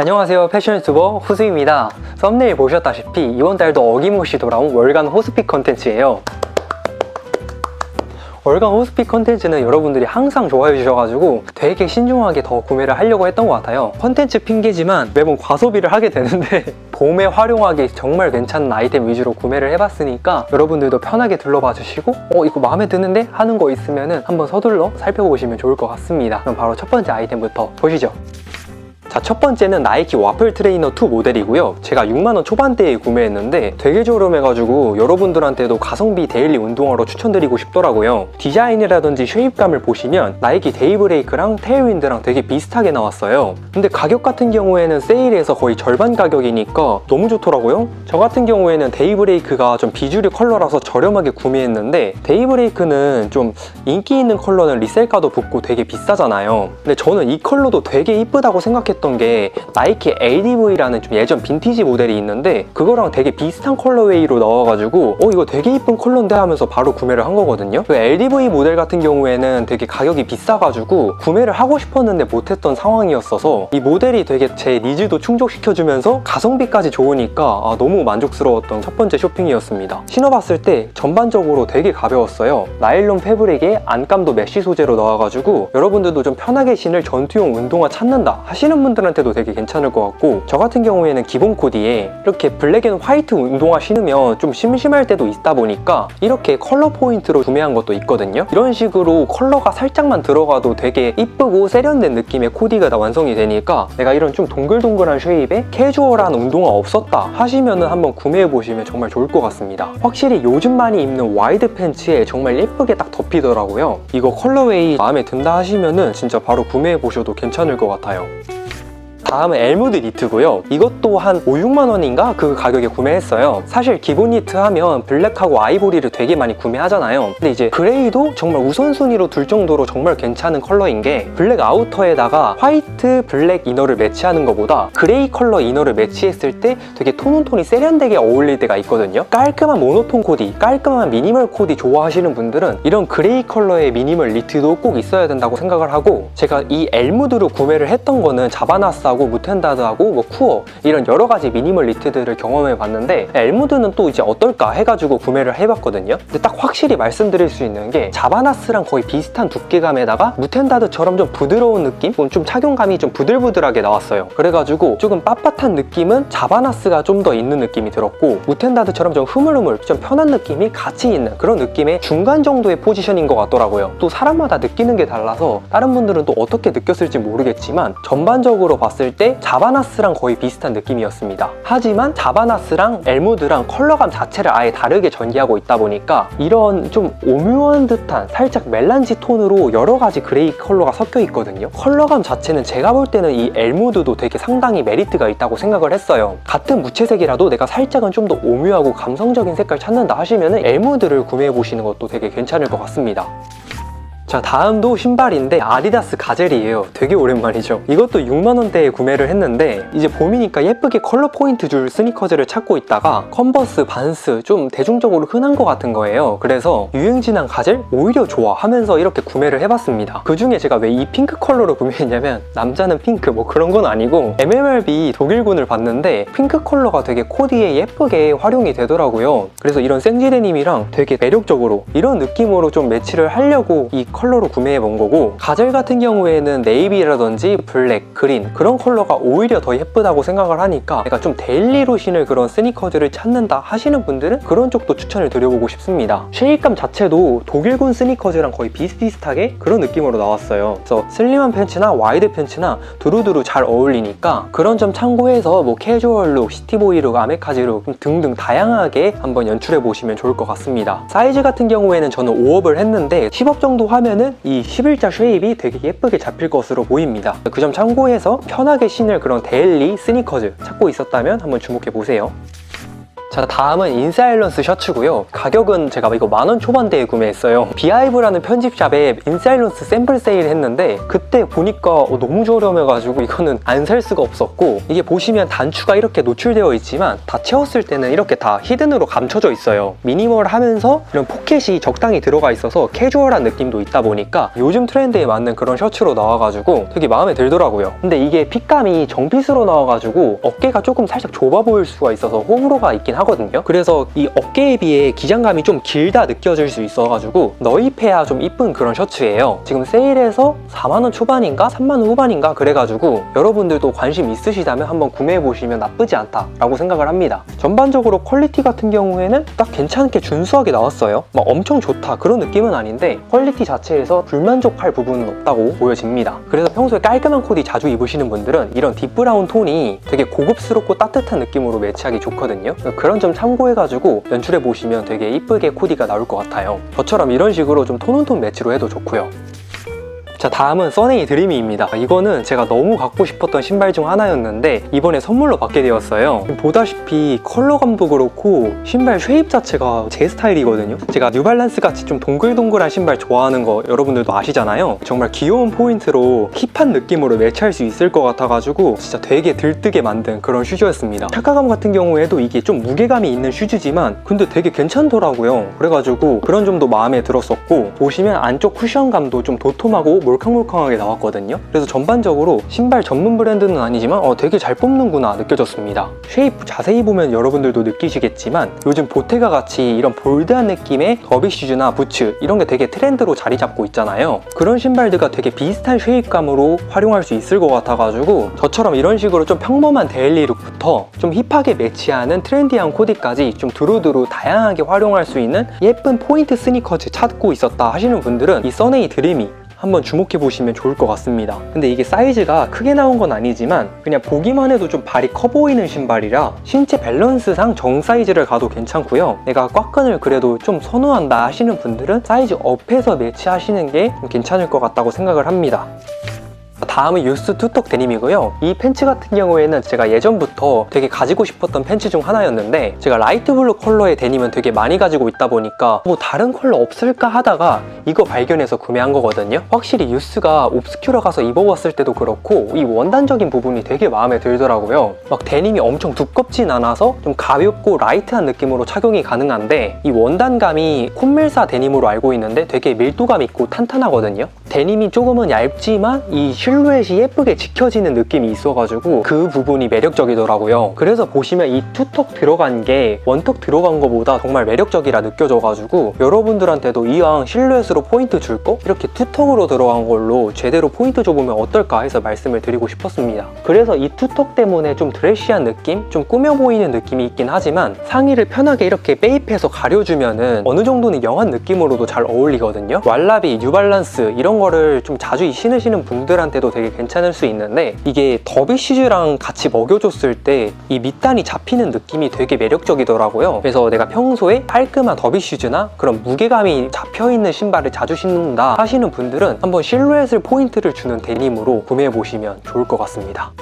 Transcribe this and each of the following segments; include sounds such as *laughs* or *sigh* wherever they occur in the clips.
안녕하세요. 패션 유튜버 후수입니다. 썸네일 보셨다시피 이번 달도 어김없이 돌아온 월간 호스피 컨텐츠예요. 월간 호스피 컨텐츠는 여러분들이 항상 좋아해 주셔가지고 되게 신중하게 더 구매를 하려고 했던 것 같아요. 컨텐츠 핑계지만 매번 과소비를 하게 되는데 *laughs* 봄에 활용하기 정말 괜찮은 아이템 위주로 구매를 해봤으니까 여러분들도 편하게 둘러봐 주시고 어 이거 마음에 드는데? 하는 거 있으면은 한번 서둘러 살펴보시면 좋을 것 같습니다. 그럼 바로 첫 번째 아이템부터 보시죠 자, 첫 번째는 나이키 와플 트레이너 2 모델이고요. 제가 6만원 초반대에 구매했는데 되게 저렴해가지고 여러분들한테도 가성비 데일리 운동화로 추천드리고 싶더라고요. 디자인이라든지 쉐입감을 보시면 나이키 데이브레이크랑 테일윈드랑 되게 비슷하게 나왔어요. 근데 가격 같은 경우에는 세일에서 거의 절반 가격이니까 너무 좋더라고요. 저 같은 경우에는 데이브레이크가 좀 비주류 컬러라서 저렴하게 구매했는데 데이브레이크는 좀 인기 있는 컬러는 리셀가도 붙고 되게 비싸잖아요. 근데 저는 이 컬러도 되게 이쁘다고 생각했 던 게 나이키 LDV라는 좀 예전 빈티지 모델이 있는데 그거랑 되게 비슷한 컬러웨이로 나와가지고 어 이거 되게 이쁜 컬러인데 하면서 바로 구매를 한 거거든요. 그 LDV 모델 같은 경우에는 되게 가격이 비싸가지고 구매를 하고 싶었는데 못했던 상황이었어서 이 모델이 되게 제 니즈도 충족시켜주면서 가성비까지 좋으니까 아, 너무 만족스러웠던 첫 번째 쇼핑이었습니다. 신어봤을 때 전반적으로 되게 가벼웠어요. 나일론 패브릭에 안감도 메쉬 소재로 나와가지고 여러분들도 좀 편하게 신을 전투용 운동화 찾는다 하시는 분 들한테도 되게 괜찮을 것 같고 저 같은 경우에는 기본 코디에 이렇게 블랙 앤 화이트 운동화 신으면 좀 심심할 때도 있다 보니까 이렇게 컬러 포인트로 구매한 것도 있거든요. 이런 식으로 컬러가 살짝만 들어가도 되게 이쁘고 세련된 느낌의 코디가 다 완성이 되니까 내가 이런 좀 동글동글한 쉐입에 캐주얼한 운동화 없었다 하시면은 한번 구매해 보시면 정말 좋을 것 같습니다. 확실히 요즘 많이 입는 와이드 팬츠에 정말 예쁘게 딱 덮이더라고요. 이거 컬러웨이 마음에 든다 하시면은 진짜 바로 구매해 보셔도 괜찮을 것 같아요. 다음은 엘무드 니트고요. 이것도 한 5, 6만 원인가 그 가격에 구매했어요. 사실 기본 니트 하면 블랙하고 아이보리를 되게 많이 구매하잖아요. 근데 이제 그레이도 정말 우선순위로 둘 정도로 정말 괜찮은 컬러인 게 블랙 아우터에다가 화이트 블랙 이너를 매치하는 것보다 그레이 컬러 이너를 매치했을 때 되게 톤온톤이 세련되게 어울릴 때가 있거든요. 깔끔한 모노톤 코디, 깔끔한 미니멀 코디 좋아하시는 분들은 이런 그레이 컬러의 미니멀 니트도 꼭 있어야 된다고 생각을 하고 제가 이 엘무드로 구매를 했던 거는 자바나스하고 무텐다드 하고 뭐 쿠어 이런 여러 가지 미니멀 니트들을 경험해 봤는데 엘무드는 또 이제 어떨까 해가지고 구매를 해봤거든요. 근데 딱 확실히 말씀드릴 수 있는 게 자바나스랑 거의 비슷한 두께감에다가 무텐다드처럼 좀 부드러운 느낌, 좀 착용감이 좀 부들부들하게 나왔어요. 그래가지고 조금 빳빳한 느낌은 자바나스가 좀 더 있는 느낌이 들었고 무텐다드처럼 좀 흐물흐물, 좀 편한 느낌이 같이 있는 그런 느낌의 중간 정도의 포지션인 것 같더라고요. 또 사람마다 느끼는 게 달라서 다른 분들은 또 어떻게 느꼈을지 모르겠지만 전반적으로 봤을 때 자바나스랑 거의 비슷한 느낌이었습니다. 하지만 자바나스랑 엘무드랑 컬러감 자체를 아예 다르게 전개하고 있다 보니까 이런 좀 오묘한 듯한 살짝 멜란지 톤으로 여러 가지 그레이 컬러가 섞여 있거든요. 컬러감 자체는 제가 볼 때는 이 엘무드도 되게 상당히 메리트가 있다고 생각을 했어요. 같은 무채색이라도 내가 살짝은 좀 더 오묘하고 감성적인 색깔 찾는다 하시면 엘무드를 구매해 보시는 것도 되게 괜찮을 것 같습니다. 자 다음도 신발인데 아디다스 가젤이에요. 되게 오랜만이죠. 이것도 6만원대에 구매를 했는데 이제 봄이니까 예쁘게 컬러 포인트 줄 스니커즈를 찾고 있다가 컨버스, 반스 좀 대중적으로 흔한 것 같은 거예요. 그래서 유행진한 가젤 오히려 좋아 하면서 이렇게 구매를 해봤습니다. 그 중에 제가 왜 이 핑크 컬러로 구매했냐면 남자는 핑크 뭐 그런 건 아니고 MMRB 독일군을 봤는데 핑크 컬러가 되게 코디에 예쁘게 활용이 되더라고요. 그래서 이런 생지 데님이랑 되게 매력적으로 이런 느낌으로 좀 매치를 하려고 이 컬러로 구매해 본 거고 가젤 같은 경우에는 네이비라든지 블랙, 그린 그런 컬러가 오히려 더 예쁘다고 생각을 하니까 내가 좀 데일리로 신을 그런 스니커즈를 찾는다 하시는 분들은 그런 쪽도 추천을 드려보고 싶습니다. 쉐입감 자체도 독일군 스니커즈랑 거의 비슷비슷하게 그런 느낌으로 나왔어요. 그래서 슬림한 팬츠나 와이드 팬츠나 두루두루 잘 어울리니까 그런 점 참고해서 뭐 캐주얼 룩, 시티보이 룩, 아메카지 룩 등등 다양하게 한번 연출해 보시면 좋을 것 같습니다. 사이즈 같은 경우에는 저는 5업을 했는데 10업 정도 하면 하면은 이 11자 쉐입이 되게 예쁘게 잡힐 것으로 보입니다. 그 점 참고해서 편하게 신을 그런 데일리 스니커즈 찾고 있었다면 한번 주목해 보세요. 자 다음은 인사일런스 셔츠고요. 가격은 제가 이거 만원 초반대에 구매했어요. 비하이브라는 편집샵에 인사일런스 샘플 세일 했는데 그때 보니까 어, 너무 저렴해가지고 이거는 안 살 수가 없었고 이게 보시면 단추가 이렇게 노출되어 있지만 다 채웠을 때는 이렇게 다 히든으로 감춰져 있어요. 미니멀하면서 이런 포켓이 적당히 들어가 있어서 캐주얼한 느낌도 있다 보니까 요즘 트렌드에 맞는 그런 셔츠로 나와가지고 되게 마음에 들더라고요. 근데 이게 핏감이 정핏으로 나와가지고 어깨가 조금 살짝 좁아 보일 수가 있어서 호불호가 있긴 하거든요. 그래서 이 어깨에 비해 기장감이 좀 길다 느껴질 수 있어가지고 너입해야 좀 이쁜 그런 셔츠예요. 지금 세일해서 4만원 초반인가? 3만원 후반인가? 그래가지고 여러분들도 관심 있으시다면 한번 구매해보시면 나쁘지 않다라고 생각을 합니다. 전반적으로 퀄리티 같은 경우에는 딱 괜찮게 준수하게 나왔어요. 막 엄청 좋다 그런 느낌은 아닌데 퀄리티 자체에서 불만족할 부분은 없다고 보여집니다. 그래서 평소에 깔끔한 코디 자주 입으시는 분들은 이런 딥브라운 톤이 되게 고급스럽고 따뜻한 느낌으로 매치하기 좋거든요 그런 점 참고해가지고 연출해 보시면 되게 이쁘게 코디가 나올 것 같아요. 저처럼 이런 식으로 좀 톤온톤 매치로 해도 좋고요 자 다음은 써네이 드리미입니다. 이거는 제가 너무 갖고 싶었던 신발 중 하나였는데 이번에 선물로 받게 되었어요. 보다시피 컬러감도 그렇고 신발 쉐입 자체가 제 스타일이거든요. 제가 뉴발란스 같이 좀 동글동글한 신발 좋아하는 거 여러분들도 아시잖아요. 정말 귀여운 포인트로 힙한 느낌으로 매치할 수 있을 것 같아가지고 진짜 되게 들뜨게 만든 그런 슈즈였습니다. 착화감 같은 경우에도 이게 좀 무게감이 있는 슈즈지만 근데 되게 괜찮더라고요. 그래가지고 그런 점도 마음에 들었었고 보시면 안쪽 쿠션감도 좀 도톰하고 몰캉몰캉하게 나왔거든요. 그래서 전반적으로 신발 전문 브랜드는 아니지만 어, 되게 잘 뽑는구나 느껴졌습니다. 쉐입 자세히 보면 여러분들도 느끼시겠지만 요즘 보테가 같이 이런 볼드한 느낌의 더비 슈즈나 부츠 이런 게 되게 트렌드로 자리 잡고 있잖아요. 그런 신발들과 되게 비슷한 쉐입감으로 활용할 수 있을 것 같아가지고 저처럼 이런 식으로 좀 평범한 데일리 룩부터 좀 힙하게 매치하는 트렌디한 코디까지 좀 두루두루 다양하게 활용할 수 있는 예쁜 포인트 스니커즈 찾고 있었다 하시는 분들은 이 써네이 드림이 한번 주목해 보시면 좋을 것 같습니다. 근데 이게 사이즈가 크게 나온 건 아니지만 그냥 보기만 해도 좀 발이 커 보이는 신발이라 신체 밸런스상 정 사이즈를 가도 괜찮고요. 내가 꽉끈을 그래도 좀 선호한다 하시는 분들은 사이즈 업해서 매치하시는 게 괜찮을 것 같다고 생각을 합니다. 다음은 유스 투턱 데님이고요. 이 팬츠 같은 경우에는 제가 예전부터 되게 가지고 싶었던 팬츠 중 하나였는데 제가 라이트 블루 컬러의 데님은 되게 많이 가지고 있다 보니까 뭐 다른 컬러 없을까 하다가 이거 발견해서 구매한 거거든요. 확실히 유스가 옵스큐러 가서 입어봤을 때도 그렇고 이 원단적인 부분이 되게 마음에 들더라고요. 막 데님이 엄청 두껍진 않아서 좀 가볍고 라이트한 느낌으로 착용이 가능한데 이 원단감이 콤밀사 데님으로 알고 있는데 되게 밀도감 있고 탄탄하거든요. 데님이 조금은 얇지만 이 실루엣이 예쁘게 지켜지는 느낌이 있어가지고 그 부분이 매력적이더라고요. 그래서 보시면 이 투턱 들어간 게 원턱 들어간 거보다 정말 매력적이라 느껴져가지고 여러분들한테도 이왕 실루엣으로 포인트 줄 거 이렇게 투턱으로 들어간 걸로 제대로 포인트 줘보면 어떨까 해서 말씀을 드리고 싶었습니다. 그래서 이 투턱 때문에 좀 드레시한 느낌, 좀 꾸며 보이는 느낌이 있긴 하지만 상의를 편하게 이렇게 베입해서 가려주면은 어느 정도는 영한 느낌으로도 잘 어울리거든요. 왈라비, 뉴발란스 이런 거를 좀 자주 신으시는 분들한테 도 되게 괜찮을 수 있는데 이게 더비 시즈랑 같이 먹여줬을 때 이 밑단이 잡히는 느낌이 되게 매력적이더라고요. 그래서 내가 평소에 깔끔한 더비 슈즈나 그런 무게감이 잡혀있는 신발을 자주 신는다 하시는 분들은 한번 실루엣을 포인트를 주는 데님으로 구매해 보시면 좋을 것 같습니다.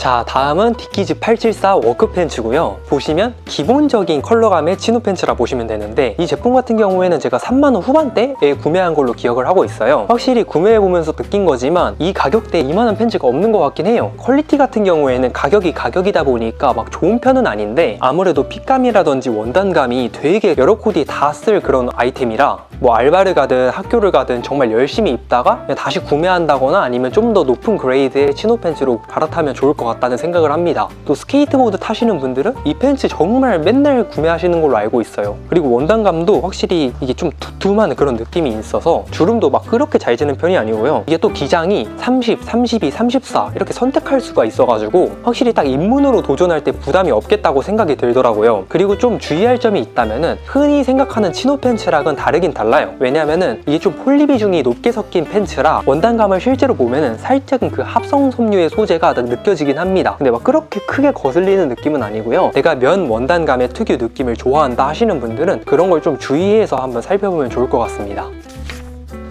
자 다음은 디키즈 874 워크 팬츠고요. 보시면 기본적인 컬러감의 치노 팬츠라 보시면 되는데 이 제품 같은 경우에는 제가 3만원 후반대에 구매한 걸로 기억을 하고 있어요. 확실히 구매해보면서 느낀 거지만 이 가격대에 이만한 팬츠가 없는 것 같긴 해요. 퀄리티 같은 경우에는 가격이 가격이다 보니까 막 좋은 편은 아닌데 아무래도 핏감이라든지 원단감이 되게 여러 코디에 다쓸 그런 아이템이라 뭐 알바를 가든 학교를 가든 정말 열심히 입다가 다시 구매한다거나 아니면 좀 더 높은 그레이드의 치노 팬츠로 갈아타면 좋을 것 같 다는 생각을 합니다. 또 스케이트보드 타시는 분들은 이 팬츠 정말 맨날 구매하시는 걸로 알고 있어요. 그리고 원단감도 확실히 이게 좀 두툼한 그런 느낌이 있어서 주름도 막 그렇게 잘 지는 편이 아니고요. 이게 또 기장이 30, 32, 34 이렇게 선택할 수가 있어가지고 확실히 딱 입문으로 도전할 때 부담이 없겠다고 생각이 들더라고요. 그리고 좀 주의할 점이 있다면은 흔히 생각하는 치노 팬츠랑은 다르긴 달라요. 왜냐면은 이게 좀 폴리 비중이 높게 섞인 팬츠라 원단감을 실제로 보면은 살짝은 그 합성 섬유의 소재가 느껴지긴 합니다. 근데 막 그렇게 크게 거슬리는 느낌은 아니고요. 내가 면 원단감의 특유 느낌을 좋아한다 하시는 분들은 그런 걸 좀 주의해서 한번 살펴보면 좋을 것 같습니다.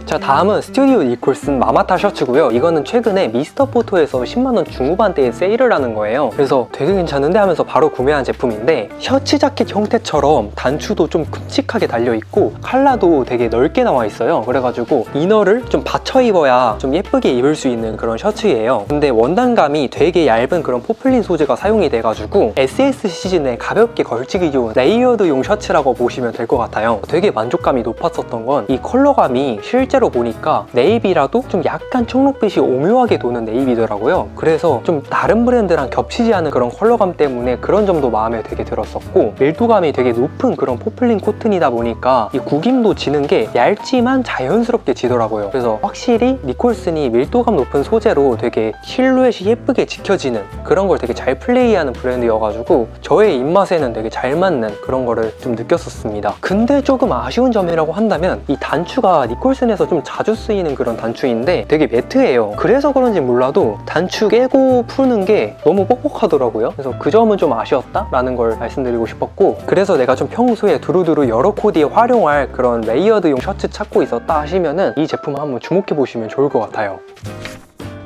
자 다음은 스튜디오 니콜슨 마마타 셔츠고요. 이거는 최근에 미스터 포토에서 10만원 중후반대에 세일을 하는 거예요. 그래서 되게 괜찮은데 하면서 바로 구매한 제품인데 셔츠 자켓 형태처럼 단추도 좀 큼직하게 달려있고 컬러도 되게 넓게 나와 있어요. 그래가지고 이너를 좀 받쳐 입어야 좀 예쁘게 입을 수 있는 그런 셔츠예요. 근데 원단감이 되게 얇은 그런 포플린 소재가 사용이 돼가지고 SS 시즌에 가볍게 걸치기 좋은 레이어드용 셔츠라고 보시면 될 것 같아요. 되게 만족감이 높았었던 건 이 컬러감이 실제 로 보니까 네이비라도 좀 약간 청록빛이 오묘하게 도는 네이비더라고요. 그래서 좀 다른 브랜드랑 겹치지 않은 그런 컬러감 때문에 그런 점도 마음에 되게 들었었고 밀도감이 되게 높은 그런 포플린 코튼이다 보니까 이 구김도 지는 게 얇지만 자연스럽게 지더라고요. 그래서 확실히 니콜슨이 밀도감 높은 소재로 되게 실루엣이 예쁘게 지켜지는 그런 걸 되게 잘 플레이하는 브랜드여가지고 저의 입맛에는 되게 잘 맞는 그런 거를 좀 느꼈었습니다. 근데 조금 아쉬운 점이라고 한다면 이 단추가 니콜슨에서 좀 자주 쓰이는 그런 단추인데 되게 매트해요. 그래서 그런지 몰라도 단추 깨고 푸는 게 너무 뻑뻑하더라고요. 그래서 그 점은 좀 아쉬웠다라는 걸 말씀드리고 싶었고 그래서 내가 좀 평소에 두루두루 여러 코디에 활용할 그런 레이어드용 셔츠 찾고 있었다 하시면은 이 제품 한번 주목해 보시면 좋을 것 같아요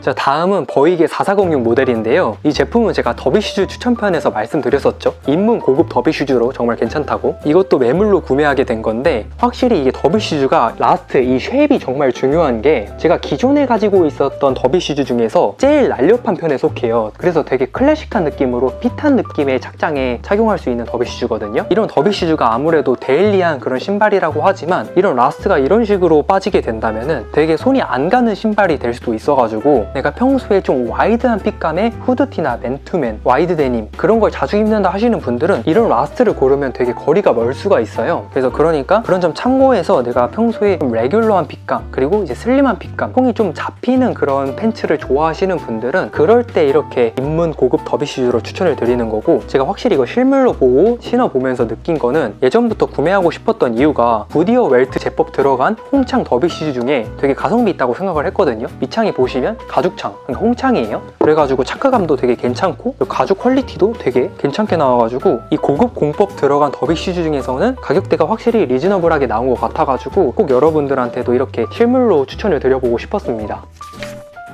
자 다음은 버이게 4406 모델인데요. 이 제품은 제가 더비 슈즈 추천편에서 말씀드렸었죠. 입문 고급 더비 슈즈로 정말 괜찮다고. 이것도 매물로 구매하게 된 건데 확실히 이게 더비 슈즈가 라스트 이 쉐입이 정말 중요한 게 제가 기존에 가지고 있었던 더비 슈즈 중에서 제일 날렵한 편에 속해요. 그래서 되게 클래식한 느낌으로 핏한 느낌의 착장에 착용할 수 있는 더비 슈즈거든요. 이런 더비 슈즈가 아무래도 데일리한 그런 신발이라고 하지만 이런 라스트가 이런 식으로 빠지게 된다면은 되게 손이 안 가는 신발이 될 수도 있어가지고 내가 평소에 좀 와이드한 핏감의 후드티나 맨투맨, 와이드 데님 그런 걸 자주 입는다 하시는 분들은 이런 라스트를 고르면 되게 거리가 멀 수가 있어요. 그래서 그러니까 그런 점 참고해서 내가 평소에 좀 레귤러한 핏감 그리고 이제 슬림한 핏감, 통이 좀 잡히는 그런 팬츠를 좋아하시는 분들은 그럴 때 이렇게 입문 고급 더비 슈즈로 추천을 드리는 거고 제가 확실히 이거 실물로 보고 신어보면서 느낀 거는 예전부터 구매하고 싶었던 이유가 부디어 웰트 제법 들어간 홍창 더비 슈즈 중에 되게 가성비 있다고 생각을 했거든요. 밑창에 보시면 가 죽창, 그러니까 홍창이에요. 그래가지고 착화감도 되게 괜찮고 가죽 퀄리티도 되게 괜찮게 나와가지고 이 고급 공법 들어간 더비 슈즈 중에서는 가격대가 확실히 리즈너블하게 나온 것 같아가지고 꼭 여러분들한테도 이렇게 실물로 추천을 드려보고 싶었습니다.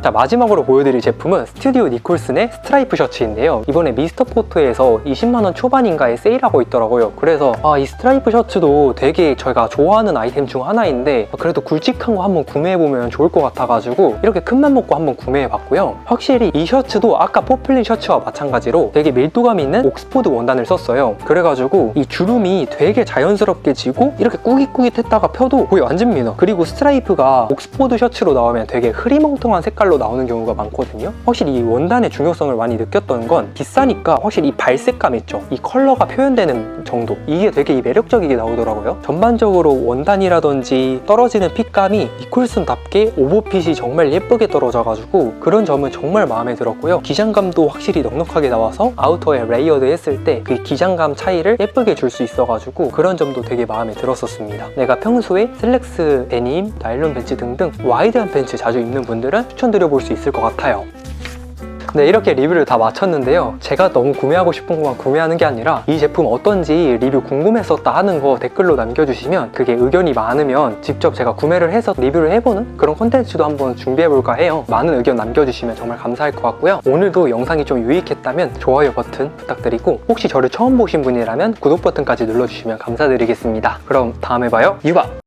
자 마지막으로 보여드릴 제품은 스튜디오 니콜슨의 스트라이프 셔츠인데요. 이번에 미스터 포토에서 20만원 초반인가에 세일하고 있더라고요. 그래서 아, 이 스트라이프 셔츠도 되게 저희가 좋아하는 아이템 중 하나인데 그래도 굵직한 거 한번 구매해보면 좋을 것 같아가지고 이렇게 큰맘 먹고 한번 구매해봤고요. 확실히 이 셔츠도 아까 포플린 셔츠와 마찬가지로 되게 밀도감 있는 옥스포드 원단을 썼어요. 그래가지고 이 주름이 되게 자연스럽게 지고 이렇게 꾸깃꾸깃 했다가 펴도 거의 완전 미너 그리고 스트라이프가 옥스포드 셔츠로 나오면 되게 흐리멍텅한 색깔로 나오는 경우가 많거든요. 확실히 이 원단의 중요성을 많이 느꼈던 건 비싸니까 확실히 이 발색감 있죠? 이 컬러가 표현되는 정도. 이게 되게 이 매력적이게 나오더라고요. 전반적으로 원단이라든지 떨어지는 핏감이 니콜슨답게 오버핏이 정말 예쁘게 떨어져가지고 그런 점은 정말 마음에 들었고요. 기장감도 확실히 넉넉하게 나와서 아우터에 레이어드 했을 때 그 기장감 차이를 예쁘게 줄 수 있어가지고 그런 점도 되게 마음에 들었었습니다. 내가 평소에 슬랙스 데님, 나일론 벤츠 등등 와이드한 벤츠 자주 입는 분들은 추천드려 볼 수 있을 것 같아요 네, 이렇게 리뷰를 다 마쳤는데요. 제가 너무 구매하고 싶은 것만 구매하는 게 아니라 이 제품 어떤지 리뷰 궁금했었다 하는 거 댓글로 남겨주시면 그게 의견이 많으면 직접 제가 구매를 해서 리뷰를 해보는 그런 콘텐츠도 한번 준비해볼까 해요. 많은 의견 남겨주시면 정말 감사할 것 같고요. 오늘도 영상이 좀 유익했다면 좋아요 버튼 부탁드리고 혹시 저를 처음 보신 분이라면 구독 버튼까지 눌러주시면 감사드리겠습니다. 그럼 다음에 봐요. 유바!